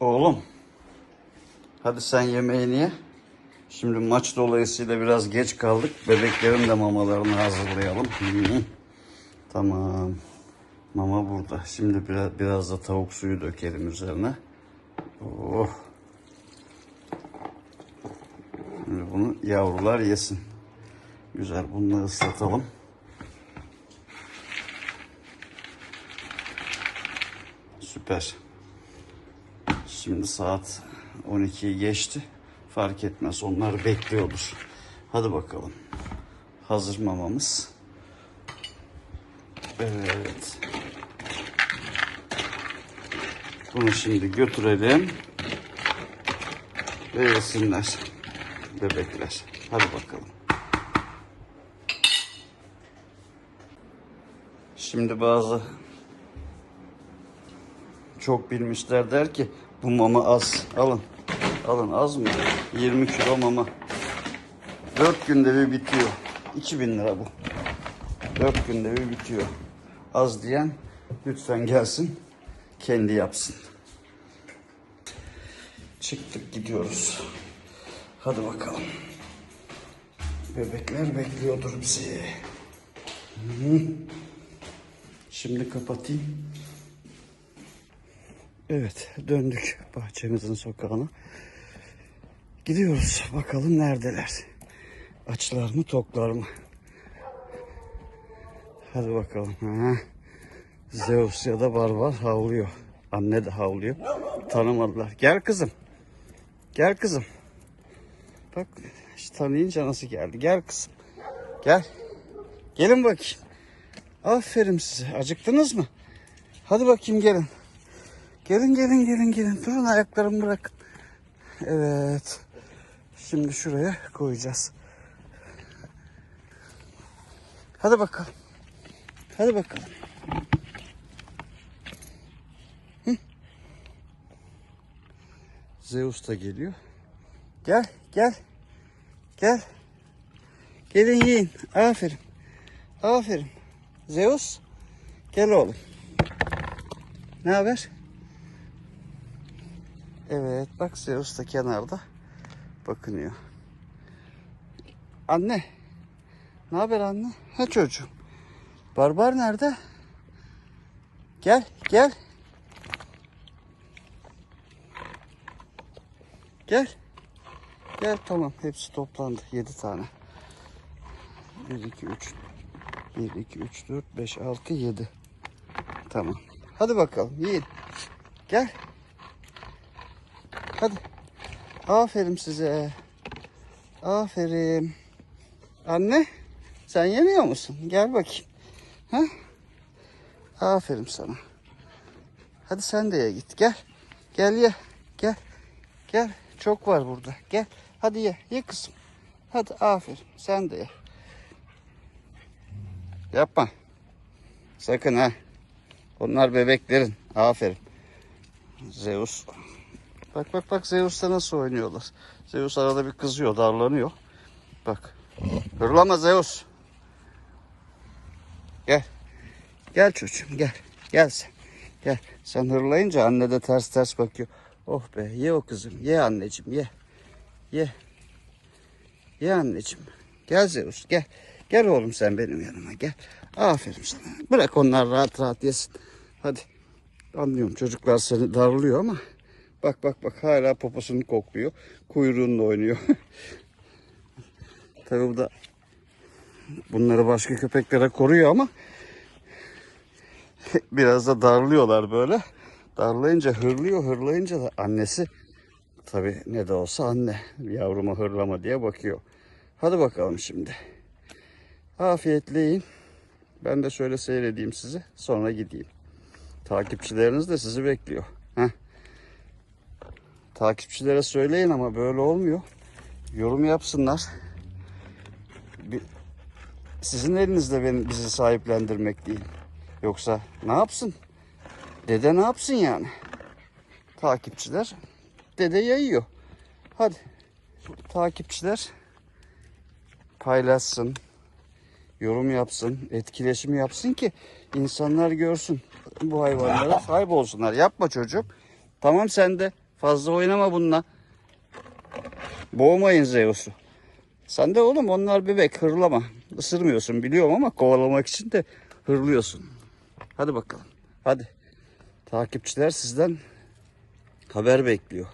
Oğlum. Hadi sen yemeğini ye. Şimdi maç dolayısıyla biraz geç kaldık. Bebeklerin de mamalarını hazırlayalım. Tamam. Mama burada. Şimdi biraz, biraz da tavuk suyu dökelim üzerine. Oh. Şimdi bunu yavrular yesin. Güzel. Bunu ıslatalım. Süper. Şimdi saat 12'yi geçti. Fark etmez. Onlar bekliyordur. Hadi bakalım. Hazır mamamız. Evet. Bunu şimdi götürelim. Ve yesinler. Bebekler. Hadi bakalım. Şimdi bazı çok bilmişler der ki bu mama az. Alın. Alın az mı? 20 kilo mama. 4 günde bir bitiyor. 2000 lira bu. 4 günde bir bitiyor. Az diyen lütfen gelsin. Kendi yapsın. Çıktık gidiyoruz. Hadi bakalım. Bebekler bekliyordur bizi. Şimdi kapatayım. Evet döndük bahçemizin sokağına. Gidiyoruz bakalım neredeler. Açlar mı toklar mı? Hadi bakalım. Ha. Zeus ya da Barbar havlıyor. Anne de havlıyor. Tanımadılar. Gel kızım. Gel kızım. Bak işte tanıyınca nasıl geldi. Gel kızım. Gel. Gelin bakayım. Aferin size. Acıktınız mı? Hadi bakayım gelin. Gelin gelin gelin gelin. Durun ayaklarımı bırakın. Evet. Şimdi şuraya koyacağız. Hadi bakalım. Hadi bakalım. Hı? Zeus da geliyor. Gel gel. Gel. Gelin yiyin. Aferin. Aferin. Zeus. Gel oğlum. Ne haber? Evet bak Zeus da kenarda bakınıyor. Anne. Ne haber anne? Ha çocuğum. Barbar nerede? Gel gel. Gel. Gel tamam hepsi toplandı. 7 tane. 1 2 3 1 2 3 4 5 6 7. Tamam. Hadi bakalım yiyin. Gel. Hadi. Aferin size. Aferin. Anne sen yemiyor musun? Gel bakayım. Ha? Aferin sana. Hadi sen de ye git. Gel. Gel ye. Gel. Gel. Çok var burada. Gel. Hadi ye. Ye kızım. Hadi aferin. Sen de ye. Yapma. Sakın ha. Onlar bebeklerin. Aferin. Zeus. Bak bak bak Zeus'ta nasıl oynuyorlar. Zeus arada bir kızıyor, darlanıyor. Bak. Hırlama Zeus. Gel. Gel çocuğum gel. Gel sen. Gel. Sen hırlayınca anne de ters ters bakıyor. Oh be ye o kızım. Ye anneciğim ye. Ye. Ye anneciğim. Gel Zeus gel. Gel oğlum sen benim yanıma gel. Aferin sana. Bırak onlar rahat rahat yesin. Hadi. Anlıyorum çocuklar seni darlıyor ama bak bak bak hala poposunu kokluyor. Kuyruğunla oynuyor. Tabii bu da bunları başka köpeklere koruyor ama biraz da darlıyorlar böyle. Darlayınca hırlıyor, hırlayınca da annesi tabii ne de olsa anne yavrumu hırlama diye bakıyor. Hadi bakalım şimdi. Afiyetle. Ben de şöyle seyredeyim sizi. Sonra gideyim. Takipçileriniz de sizi bekliyor. Takipçilere söyleyin ama böyle olmuyor. Yorum yapsınlar. Bir, sizin elinizde beni, bizi sahiplendirmek değil. Yoksa ne yapsın? Dede ne yapsın yani? Takipçiler dede yayıyor. Hadi takipçiler paylaşsın, yorum yapsın, etkileşim yapsın ki insanlar görsün bu hayvanlara sahip olsunlar. Yapma çocuğum. Tamam sen de Fazla oynama bununla. Boğmayın Zeus'u. Sen de oğlum onlar bebek hırlama. Isırmıyorsun biliyorum ama kovalamak için de hırlıyorsun. Hadi bakalım. Hadi. Takipçiler sizden haber bekliyor.